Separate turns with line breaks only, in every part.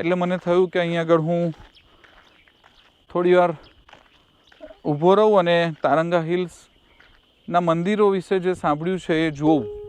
એટલે મને થયું કે અહીં આગળ હું થોડી વાર ઊભો રહું અને તારંગા હિલ્સના મંદિરો વિશે જે સાંભળ્યું છે એ જોઉં.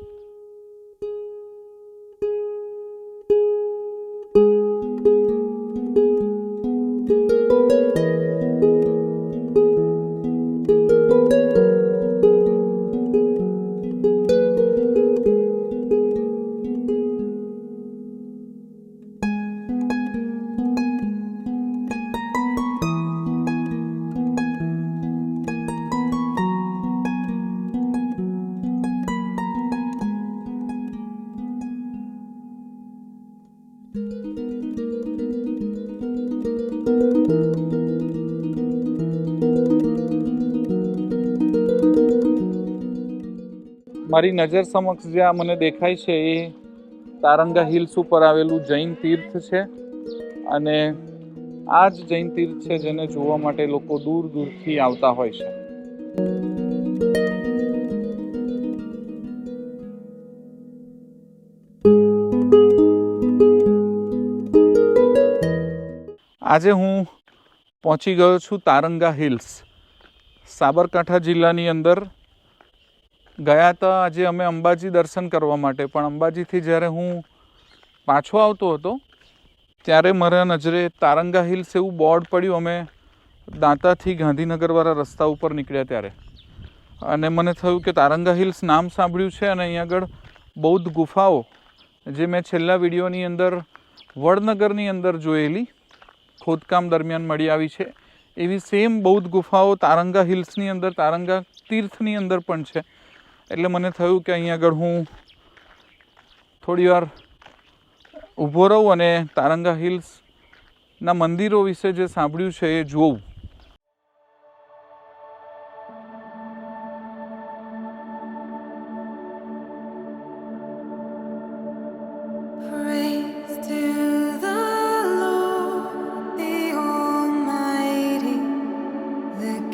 મારી નજર સમક્ષ જે આ મને દેખાય છે એ તારંગા હિલ્સ ઉપર આવેલું જૈન તીર્થ છે. અને આ જ જૈન તીર્થ છે જેને જોવા માટે લોકો દૂર દૂરથી આવતા હોય છે. આજે હું પહોંચી ગયો છું તારંગા હિલ્સ, સાબરકાંઠા જિલ્લાની અંદર ગયા હતા આજે અમે અંબાજી દર્શન કરવા માટે, પણ અંબાજીથી જ્યારે હું પાછો આવતો હતો, ત્યારે મારા નજરે તારંગા હિલ્સ એવું બોર્ડ પડ્યું, અમે દાંતાથી ગાંધીનગરવાળા રસ્તા ઉપર નીકળ્યા ત્યારે. અને મને થયું કે તારંગા હિલ્સ નામ સાંભળ્યું છે અને અહીં આગળ બૌદ્ધ ગુફાઓ, જે મેં છેલ્લા વિડીયોની અંદર વડનગરની અંદર જોયેલી, ખોદકામ દરમિયાન મળી આવી છે. એવી સેમ બૌદ્ધ ગુફાઓ તારંગા હિલ્સની અંદર, તારંગા તીર્થની અંદર પણ છે. એટલે મને થયું કે અહીં આગળ હું થોડી વાર ઊભો રહું અને તારંગા હિલ્સના મંદિરો વિશે જે સાંભળ્યું છે એ જોઉં.
The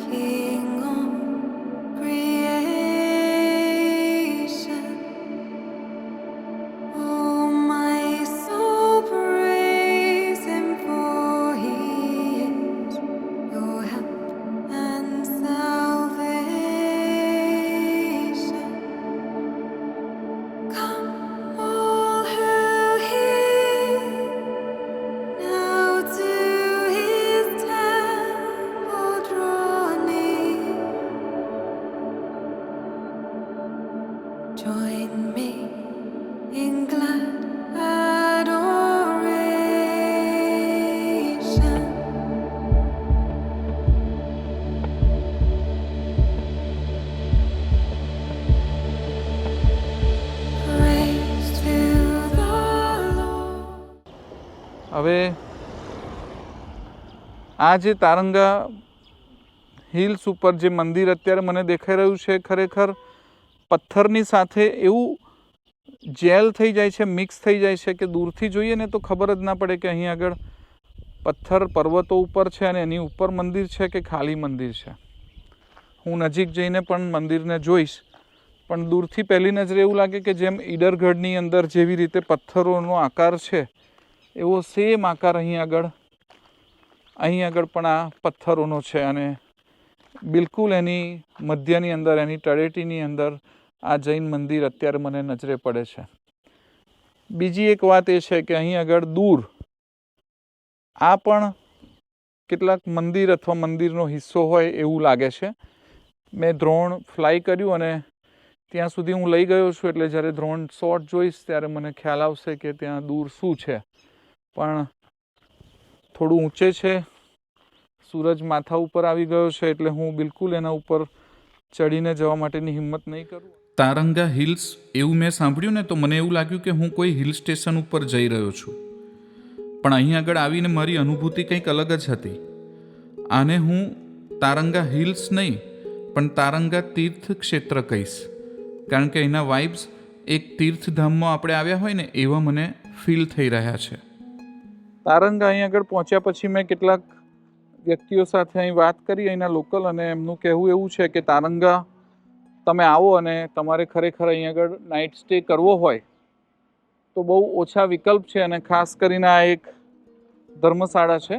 આ જે તારંગા હિલ્સ ઉપર જે મંદિર અત્યારે મને દેખાઈ રહ્યું છે ખરેખર, પથ્થરની સાથે એવું જેલ થઈ જાય છે, મિક્સ થઈ જાય છે કે દૂરથી જોઈએ ને તો ખબર જ ના પડે કે અહીં આગળ પથ્થર પર્વતો ઉપર છે અને એની ઉપર મંદિર છે કે ખાલી મંદિર છે. હું નજીક જઈને પણ મંદિરને જોઈશ, પણ દૂરથી પહેલી નજરે એવું લાગે કે જેમ ઈડરગઢની અંદર જેવી રીતે પથ્થરોનો આકાર છે, એવો સેમ આકાર અહીં આગળ અહીં આગળ પણ આ પથ્થરોનો છે અને બિલકુલ એની મધ્યની અંદર, એની તળેટીની અંદર આ જૈન મંદિર અત્યારે મને નજરે પડે છે. બીજી એક વાત એ છે કે અહીં આગળ દૂર આ પણ કેટલાક મંદિર અથવા મંદિરનો હિસ્સો હોય એવું લાગે છે. મેં દ્રોણ ફ્લાય કર્યું અને ત્યાં સુધી હું લઈ ગયો છું એટલે જ્યારે દ્રોણ શોટ જોઈશ ત્યારે મને ખ્યાલ આવશે કે ત્યાં દૂર શું છે. પણ થોડું ઊંચે છે. સૂરજ માથા ઉપર આવી ગયો છે એટલે હું બિલકુલ એના ઉપર ચડીને જવા માટેની હિંમત નહીં કરું. તારંગા હિલ્સ એવું મેં સાંભળ્યું ને તો મને એવું લાગ્યું કે હું કોઈ હિલ સ્ટેશન ઉપર જઈ રહ્યો છું. પણ અહીં આગળ આવીને મારી અનુભૂતિ કંઈક અલગ જ હતી. આને હું તારંગા હિલ્સ નહીં પણ તારંગા તીર્થ ક્ષેત્ર કહીશ. કારણ કે એના વાઇબ્સ એક તીર્થધામમાં આપણે આવ્યા હોય ને એવા મને ફીલ થઈ રહ્યા છે. તારંગા અહીં આગળ પહોંચ્યા પછી મેં કેટલાક વ્યક્તિઓ સાથે અહીં વાત કરી, અહીંના લોકલ, અને એમનું કહેવું એવું છે કે તારંગા તમે આવો અને તમારે ખરેખર અહીં આગળ નાઇટ સ્ટે કરવો હોય, તો બહુ ઓછા વિકલ્પ છે અને ખાસ કરીને આ એક ધર્મશાળા છે.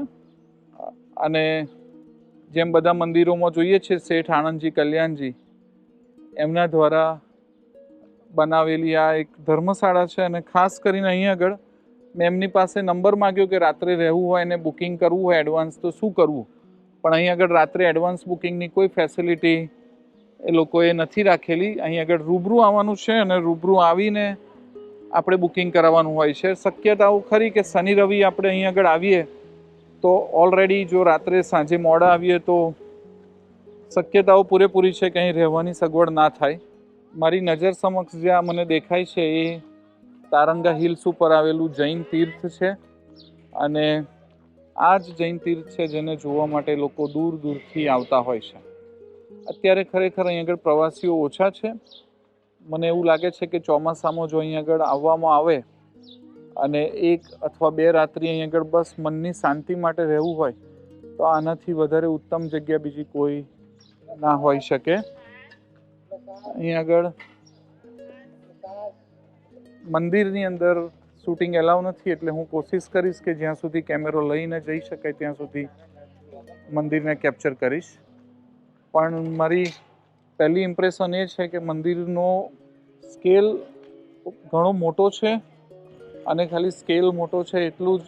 અને જેમ બધા મંદિરોમાં જોઈએ છે, શેઠ આનંદજી કલ્યાણજી, એમના દ્વારા બનાવેલી આ એક ધર્મશાળા છે અને ખાસ કરીને અહીં આગળ મેં એમની પાસે નંબર માગ્યો કે રાત્રે રહેવું હોય અને બુકિંગ કરવું હોય એડવાન્સ તો શું કરવું? પણ અહીં આગળ રાત્રે એડવાન્સ બુકિંગની કોઈ ફેસિલિટી એ લોકોએ નથી રાખેલી. અહીં આગળ રૂબરૂ આવવાનું છે અને રૂબરૂ આવીને આપણે બુકિંગ કરાવવાનું હોય છે. શક્યતાઓ ખરી કે શનિ રવિ આપણે અહીં આગળ આવીએ તો ઓલરેડી જો રાત્રે સાંજે મોડા આવીએ તો શક્યતાઓ પૂરેપૂરી છે કે અહીં રહેવાની સગવડ ના થાય. મારી નજર સમક્ષ જે આ મને દેખાય છે એ તારંગા હિલ્સ ઉપર આવેલું જૈન તીર્થ છે. અને આ જ જૈન તીર્થ છે જેને જોવા માટે લોકો દૂર દૂરથી આવતા હોય છે. અત્યારે ખરેખર અહીં આગળ પ્રવાસીઓ ઓછા છે. મને એવું લાગે છે કે ચોમાસામાં જો અહીં આગળ આવવામાં આવે અને એક અથવા બે રાત્રિ અહીં આગળ બસ મનની શાંતિ માટે રહેવું હોય, તો આનાથી વધારે ઉત્તમ જગ્યા બીજી કોઈ ના હોઈ શકે. અહીં આગળ મંદિરની અંદર શૂટિંગ એલાવ નથી, એટલે હું કોશિશ કરીશ કે જ્યાં સુધી કેમેરો લઈને જઈ શકાય ત્યાં સુધી મંદિરને કેપ્ચર કરીશ. પણ મારી પહેલી ઇમ્પ્રેશન એ છે કે મંદિરનો સ્કેલ ઘણો મોટો છે અને ખાલી સ્કેલ મોટો છે એટલું જ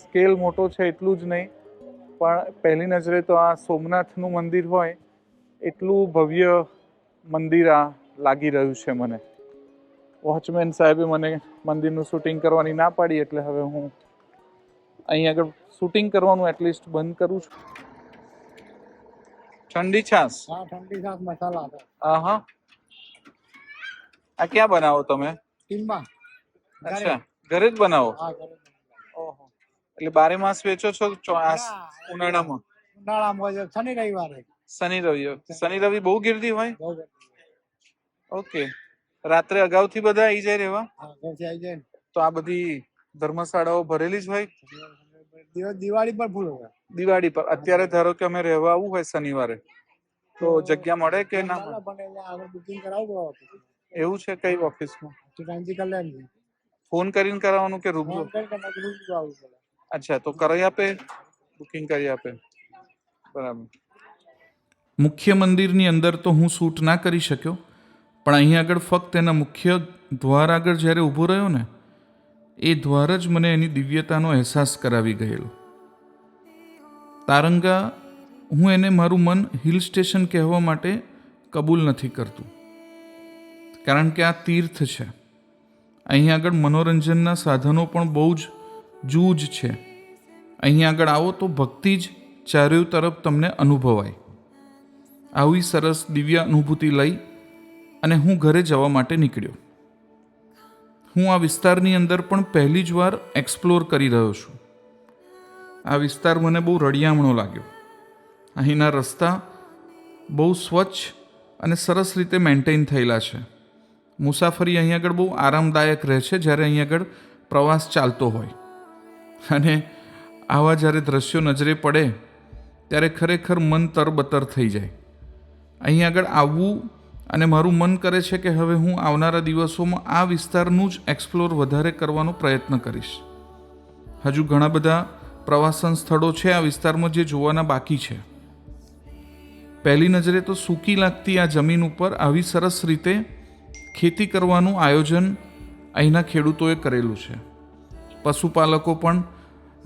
સ્કેલ મોટો છે એટલું જ નહીં. પણ પહેલી નજરે તો આ સોમનાથનું મંદિર હોય, એટલું ભવ્ય મંદિર આ લાગી રહ્યું છે મને. વોચમેન સાહેબે મને મંદિરનું શૂટિંગ કરવાની ના પાડી એટલે હવે હું અહીંયા આગળ શૂટિંગ કરવાનું એટલીસ્ટ બંધ કરું છું. ઠંડી છાસ
હા ઠંડી છાસ મસાલા
હા હા. આ ક્યાં બનાવો તમે?
ટીમ્બા
અચ્છા ઘરે જ બનાવો?
હા
ઓહો. એટલે બારે માસ વેચો છો ઉનાળામાં?
ઉનાળામાં શનિ રવિવારે.
શનિ રવિ શનિ રવિ બહુ ગીર્દી હોય. ઓકે. રાત્રે અગાઉથી બધા આવી જાય રહેવા?
આવી જાય
તો આ બધી ધર્મશાળાઓ ભરેલી જ હોય?
દિવાળી પર ફૂલ હોય.
દિવાળી પર. અત્યારે ધારો કે અમે રહેવા આવવું હોય શનિવારે તો જગ્યા મળે કે ના મળે?
બુકિંગ કરાવવું
એવું છે કઈ ઓફિસમાં
કલ્યાણ
ફોન કરીને કરાવવાનું કે રૂબરૂ? અચ્છા તો કરાવી આપે? બુકિંગ કરી આપે. બરાબર. મુખ્ય મંદિરની અંદર તો હું શૂટ ના કરી શક્યો? પણ અહીં આગળ ફક્ત એના મુખ્ય દ્વાર આગળ જ્યારે ઊભો રહ્યો ને, એ દ્વાર જ મને એની દિવ્યતાનો અહેસાસ કરાવી ગયેલો. તારંગા, હું એને મારું મન હિલ સ્ટેશન કહેવા માટે કબૂલ નથી કરતું. કારણ કે આ તીર્થ છે. અહીં આગળ મનોરંજનના સાધનો પણ બહુ જ જૂજ છે. અહીં આગળ આવો તો ભક્તિ જ ચારેય તરફ તમને અનુભવાય. આવી સરસ દિવ્ય અનુભૂતિ લઈ અને હું ઘરે જવા માટે નીકળ્યો. હું આ વિસ્તારની અંદર પણ પહેલી જ વાર એક્સપ્લોર કરી રહ્યો છું. આ વિસ્તાર મને બહુ રળિયામણો લાગ્યો. અહીંના રસ્તા બહુ સ્વચ્છ અને સરસ રીતે મેન્ટેન થયેલા છે. મુસાફરી અહીં આગળ બહુ આરામદાયક રહે છે જ્યારે અહીં આગળ પ્રવાસ ચાલતો હોય. અને આવા જ્યારે દ્રશ્યો નજરે પડે, ત્યારે ખરેખર મન તરબતર થઈ જાય. અહીં આગળ આવવું અને મારું મન કરે છે કે હવે હું આવનારા દિવસોમાં આ વિસ્તારનું જ એક્સપ્લોર વધારે કરવાનો પ્રયત્ન કરીશ. હજુ ઘણા બધા પ્રવાસન સ્થળો છે આ વિસ્તારમાં જે જોવાના બાકી છે. પહેલી નજરે તો સૂકી લાગતી આ જમીન ઉપર આવી સરસ રીતે ખેતી કરવાનું આયોજન અહીંના ખેડૂતોએ કરેલું છે. પશુપાલકો પણ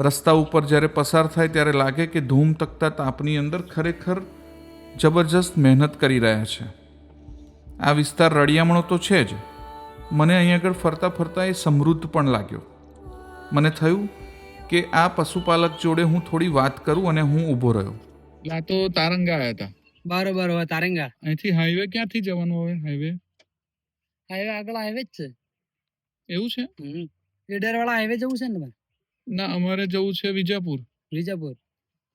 રસ્તા ઉપર જ્યારે પસાર થાય ત્યારે લાગે કે ધૂમ તકતા તાપની અંદર ખરેખર જબરજસ્ત મહેનત કરી રહ્યા છે. આ વિસ્તાર રળિયામણો તો છે જ. મને અહીં આગળ ફરતા ફરતા એ સમૃદ્ધ પણ લાગ્યો. મને થયું કે આ પશુપાલક જોડે હું થોડી વાત કરું અને હું ઊભો રહ્યો. આ તો તારંગા આવ્યા હતા
બરોબર હવે તારંગા.
અહીંથી હાઈવે ક્યાંથી જવાનું હવે હાઈવે
હાઈવે આગળ હાઈવે જ છે.
એવું છે?
ઈડર વાળા હાઈવે જવું છે ને તમારે?
ના અમારે જવું છે વિજાપુર.
વિજાપુર.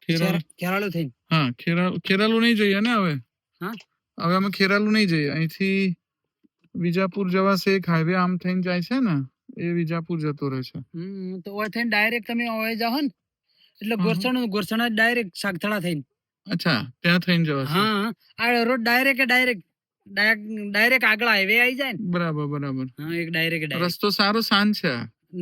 ખેરાલુ.
ખેરાલુ થઈને.
હા ખેરાલુ ખેરાલુ નહીં જઈએ ને હવે?
હા?
હવે અમે ખેરાલુ નહીં જઈએ. અહીંથી વિજાપુર જવાશે એક હાઈવે આમ થઈને જાય છે ને એ વિજાપુર જતો રહે છે.
હમ તો ઓય થઈને ડાયરેક્ટ તમે ઓય જાઓ ને એટલે. ગોરસણ ગોરસણ ડાયરેક્ટ સાગથળા થઈને.
અચ્છા ત્યાં થઈને જવાશે
હા આ રોડ ડાયરેક્ટ ડાયરેક્ટ ડાયરેક્ટ આગળ હાઈવે આવી જાય ને.
બરાબર બરાબર.
હા એક ડાયરેક્ટ
રસ્તો સારો શાંત છે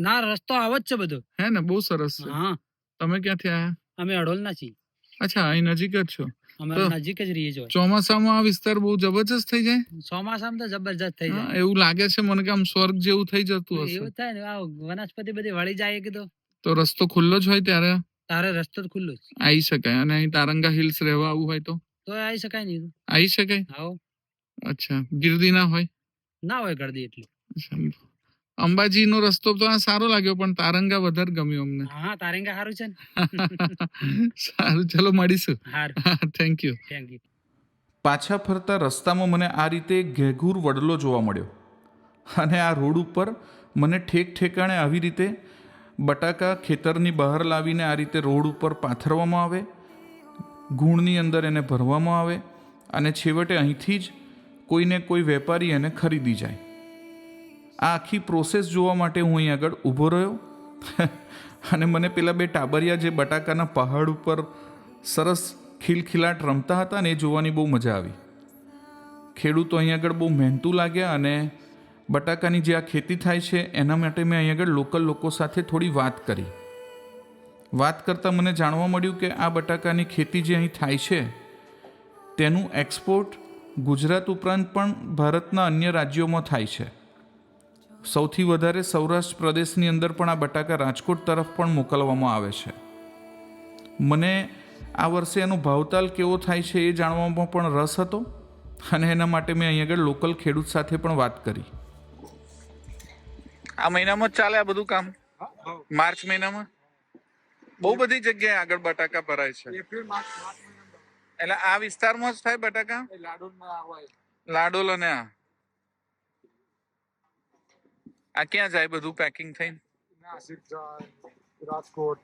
ના રસ્તો આવો જ છે બધો.
હે ને બહુ સરસ છે.
હા.
તમે ક્યાંથી આયા?
અમે અડોલ ના છીએ
અચ્છા અહીં નજીક જ છો?
નજીક જ રહીએ છીએ.
ચોમાસામાં આ વિસ્તાર બહુ જબરજસ્ત થઈ જાય?
ચોમાસામાં તો જબરજસ્ત થઈ જાય.
એવું લાગે છે મને કે આમ સ્વર્ગ જેવું થઈ જતું હશે.
એવું થાય ને આ વનસ્પતિ બધી વળી જાય કે તો?
તો રસ્તો ખુલ્લો જ હોય ત્યારે?
તારે રસ્તો જ ખુલ્લો જ.
આવી શકાય. અને અહીં તારંગા હિલ્સ રહેવા આવવું હોય તો?
તો આવી શકાય નહીં
આવી શકાય?
આવો.
અચ્છા. ગીરદી ના હોય?
ના હોય ગળદી એટલી.
અંબાજીનો રસ્તો તો આ સારો લાગ્યો પણ તારંગા વધારે ગમ્યું અમને.
હા તારંગા સારું છે ને.
સારું ચલો મળીશું.
હાર.
થેન્ક યુ
થેન્ક યુ
પાછા ફરતા રસ્તામાં મને આ રીતે ઘેઘૂર વડલો જોવા મળ્યો. અને આ રોડ ઉપર મને ઠેક ઠેકાણે આવી રીતે બટાકા ખેતરની બહાર લાવીને આ રીતે રોડ ઉપર પાથરવામાં આવે ગુણની અંદર એને ભરવામાં આવે અને છેવટે અહીંથી જ કોઈને કોઈ વેપારી એને ખરીદી જાય. આ આખી પ્રોસેસ જોવા માટે હું અહીં આગળ ઊભો રહ્યો. અને મને પેલા બે ટાબરિયા જે બટાકાના પહાડ ઉપર સરસ ખીલખીલાટ રમતા હતા ને એ જોવાની બહુ મજા આવી. ખેડૂતો અહીં આગળ બહુ મહેનતું લાગ્યા અને બટાકાની જે આ ખેતી થાય છે એના માટે મેં અહીં આગળ લોકલ લોકો સાથે થોડી વાત કરી. વાત કરતાં મને જાણવા મળ્યું કે આ બટાકાની ખેતી જે અહીં થાય છે, તેનું એક્સપોર્ટ ગુજરાત ઉપરાંત પણ ભારતના અન્ય રાજ્યોમાં થાય છે. સૌથી વધારે સૌરાષ્ટ્ર પ્રદેશની અંદર પણ આ બટાકા રાજકોટ તરફ પણ મોકલવામાં આવે છે. મને આ વર્ષે એનો ભાવતાલ કેવો થાય છે એ જાણવામાં પણ રસ હતો અને એના માટે મેં અહીં આગળ લોકલ ખેડૂત સાથે પણ વાત કરી. આ મહિનામાં ચાલે આ બધું કામ? માર્ચ મહિનામાં? બહુ બધી જગ્યાએ આગળ બટાકા ભરાય છે. એટલે આ વિસ્તારમાં જ થાય બટાકા? લાડોલ અને આ? આ ક્યાં જાય બધું પેકિંગ થઈને?
નાસિક જાય રાજકોટ.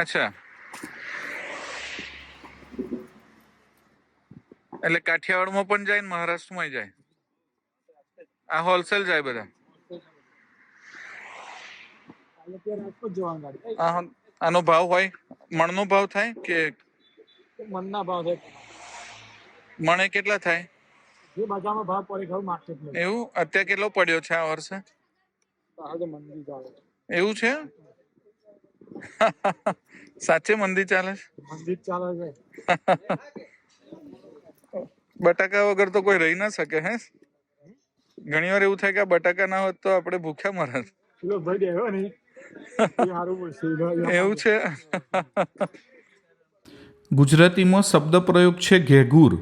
અચ્છા. એટલે કાઠિયાવાડમાં પણ જાય ને મહારાષ્ટ્રમાં જાય? આ હોલસેલ જાય બધા? આનો ભાવ હોય? મણનો ભાવ થાય કે
મણના ભાવ થાય.
મણે કેટલા થાય?
જે બજારમાં ભાવ પડે ખરું માર્કેટમાં
એવું? અત્યારે કેટલો પડ્યો છે આ વર્ષે? એવું છે સાચે મંદી ચાલે છે?
મંદી ચાલે છે.
બટાકા વગર તો કોઈ રહી ના શકે હે? ઘણી વાર એવું થાય કે બટાકા ના હોત તો આપણે ભૂખ્યા મરત એવું છે? ગુજરાતીમાં શબ્દ પ્રયોગ છે ઘેઘૂર.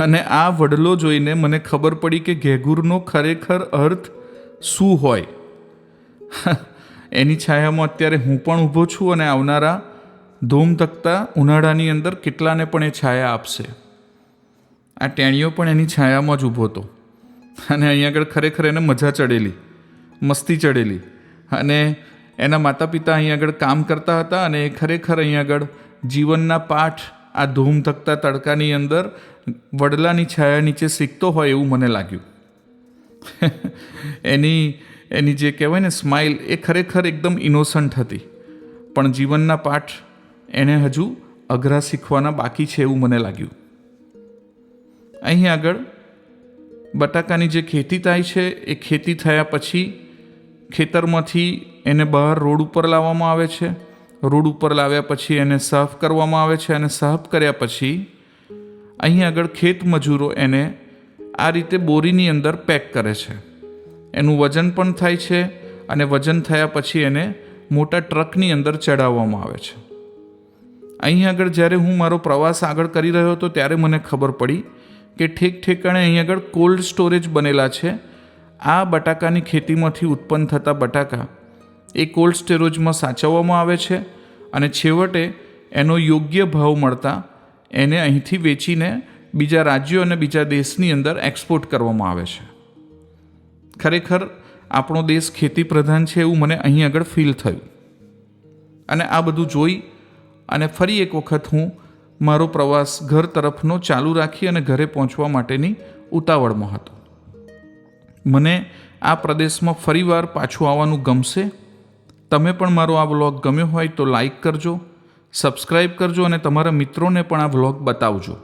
અને આ વડલો જોઈને મને ખબર પડી કે ઘેઘૂરનો ખરેખર અર્થ શું હોય? એની છાયામાં અત્યારે હું પણ ઊભો છું અને આવનારા ધૂમ તકતા ઉનાળાની અંદર કેટલાને પણ એ છાયા આપશે. આ ટેણીઓ પણ એની છાયામાં જ ઊભો હતો. અને અહીં આગળ ખરેખર એને મજા ચડેલી, મસ્તી ચડેલી. અને એના માતા પિતા અહીં આગળ કામ કરતા હતા અને એ ખરેખર અહીં આગળ જીવનના પાઠ આ ધૂમ ધકતા તડકાની અંદર વડલાની છાયા નીચે શીખતો હોય એવું મને લાગ્યું. એની એની જે કહેવાય ને સ્માઇલ એ ખરેખર એકદમ ઇનોસન્ટ હતી. પણ જીવનના પાઠ એણે હજુ અઘરા શીખવાના બાકી છે એવું મને લાગ્યું. અહીં આગળ બટાકાની જે ખેતી થાય છે, એ ખેતી થયા પછી ખેતરમાંથી એને બહાર રોડ ઉપર લાવવામાં આવે છે. રોડ ઉપર લાવ્યા પછી એને સાફ કરવામાં આવે છે અને સાફ કર્યા પછી અહીં આગળ ખેત મજૂરો એને આ રીતે બોરીની અંદર પેક કરે છે. એનું વજન પણ થાય છે અને વજન થયા પછી એને મોટા ટ્રકની અંદર ચડાવવામાં આવે છે. અહીં આગળ જ્યારે હું મારો પ્રવાસ આગળ કરી રહ્યો હતો ત્યારે મને ખબર પડી કે ઠેક ઠેકાણે અહીં આગળ કોલ્ડ સ્ટોરેજ બનેલા છે. આ બટાકાની ખેતીમાંથી ઉત્પન્ન થતા બટાકા એ કોલ્ડ સ્ટોરેજમાં સાચવવામાં આવે છે અને છેવટે એનો યોગ્ય ભાવ મળતા એને અહીંથી વેચીને બીજા રાજ્યો અને બીજા દેશની અંદર એક્સપોર્ટ કરવામાં આવે છે. ખરેખર આપણો દેશ ખેતી પ્રધાન છે એવું મને અહીં આગળ ફીલ થયું. અને આ બધું જોઈ અને ફરી એક વખત હું મારો પ્રવાસ ઘર તરફનો ચાલુ રાખી અને ઘરે પહોંચવા માટેની ઉતાવળમાં હતો. મને આ પ્રદેશમાં ફરીવાર પાછું આવવાનું ગમશે. તમે પણ મારો આ વ્લોગ ગમ્યો હોય તો લાઈક કરજો સબસ્ક્રાઈબ કરજો અને તમારા મિત્રોને પણ આ વ્લોગ બતાવજો.